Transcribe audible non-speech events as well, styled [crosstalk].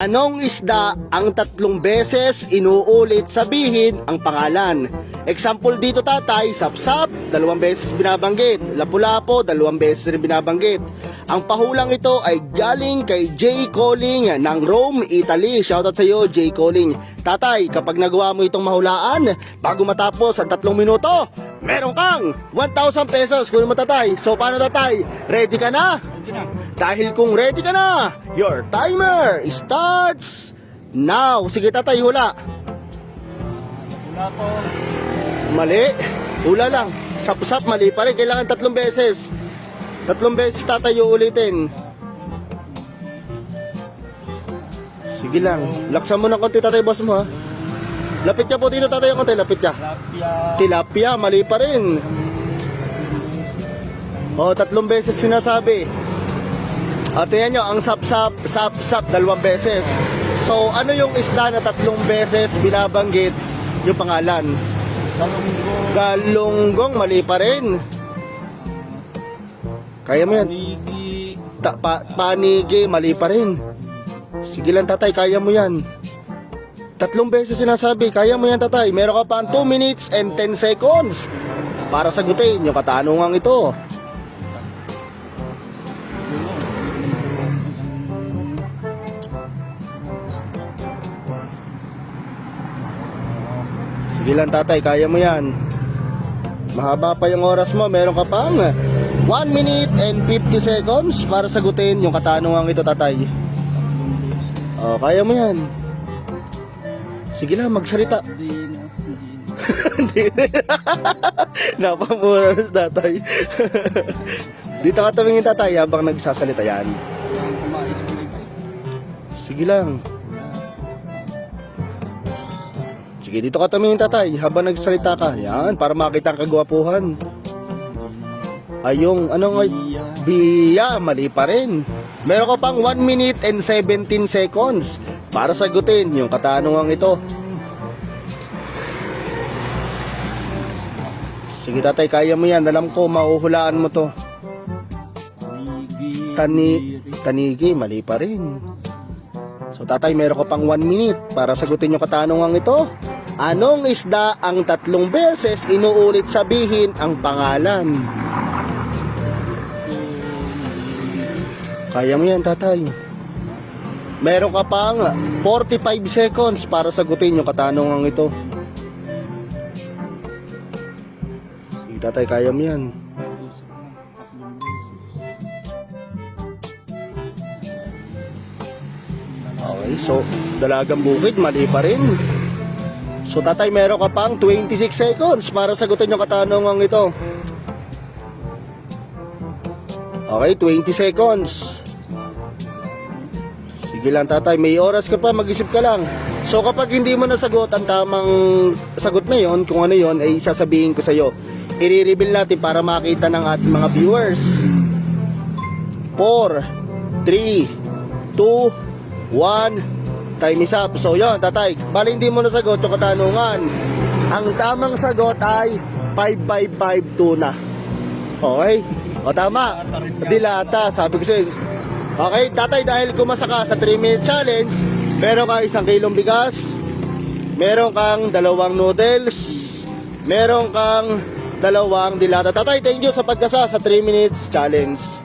Anong isda ang tatlong beses inuulit sabihin ang pangalan? Example dito tatay, sapsap, dalawang beses binabanggit. Lapu-lapo, dalawang beses rin binabanggit. Ang pahulang ito ay galing kay J. Colling ng Rome, Italy. Shoutout sa iyo, J. Colling. Tatay, kapag nagawa mo itong mahulaan, bago matapos ang tatlong minuto, meron kang 1,000 pesos. Kunin mo tatay. So paano tatay? Ready ka na? Hindi na. Dahil kung ready ka na, your timer starts now. Sige tatay, hula. Wala po. Mali. Hula lang. Sap-sap, mali pa rin. Kailangan tatlong beses. Tatlong beses tatay ulitin. Sige lang. Laksan mo ng konti tatay, boss mo ha. Lapit ka po dito tatay, konti. Lapit ka. Tilapia. Tilapia, mali pa rin. O, tatlong beses sinasabi. At yan nyo, ang sap-sap, sap-sap, dalawang beses. So, ano yung isda na tatlong beses binabanggit yung pangalan? Talunggo. Galunggong, mali pa rin. Kaya mo yan. Panigi. Ta- pa- panigi, mali pa rin. Sige lang tatay, kaya mo yan. Tatlong beses sinasabi, kaya mo yan tatay. Meron ka pa 2 minutes and 10 seconds para sagutin yung katanungang ito. Sige lang tatay, kaya mo yan. Mahaba pa yung oras mo, meron ka pang 1 minute and 50 seconds para sagutin yung katanungang ito tatay. Oh, kaya mo yan. Sige lang, magsalita. Dinas. Hindi. [laughs] Napamura na si tatay. [laughs] Dito ka tumingin tatay habang nagsasalita yan. Sige lang. Sige, dito ka tumingin tatay habang nagsalita ka. Yan, para makita ang kagwapuhan. Ayong, ano nga. Biya, mali pa rin. Meron ka pang 1 minute and 17 seconds para sagutin yung katanungang ito. Sige tatay, kaya mo yan. Alam ko, mauhulaan mo to. Tani, tanigi, mali pa rin. So tatay, meron ka pang 1 minute para sagutin yung katanungang ito. Anong isda ang tatlong beses inuulit sabihin ang pangalan? Kaya mo yan, tatay. Meron ka pang 45 seconds para sagutin yung katanungang ito. Tatay, kaya mo yan. Okay, so dalagang bukid, mali pa rin. So tatay, meron ka pang 26 seconds para sagutin yung katanungang ito. Okay, 20 seconds. Sige lang tatay, may oras ka pa, mag-isip ka lang. So kapag hindi mo nasagot ang tamang sagot na yon, kung ano yon, ay sasabihin ko sa iyo. I-reveal natin para makita ng ating mga viewers. 4, 3, 2, 1, time is up. So yon, tatay, bali hindi mo nasagot yung katanungan. Ang tamang sagot ay 5552 na. Okay? O tama. Dilata, sabi ko sa'yo. Okay, tatay, dahil kumasa ka sa 3 minute challenge, meron ka isang kilong bigas, meron kang dalawang noodles, meron kang dalawang dilata. Tatay, thank you sa pagkasa sa 3 minutes challenge.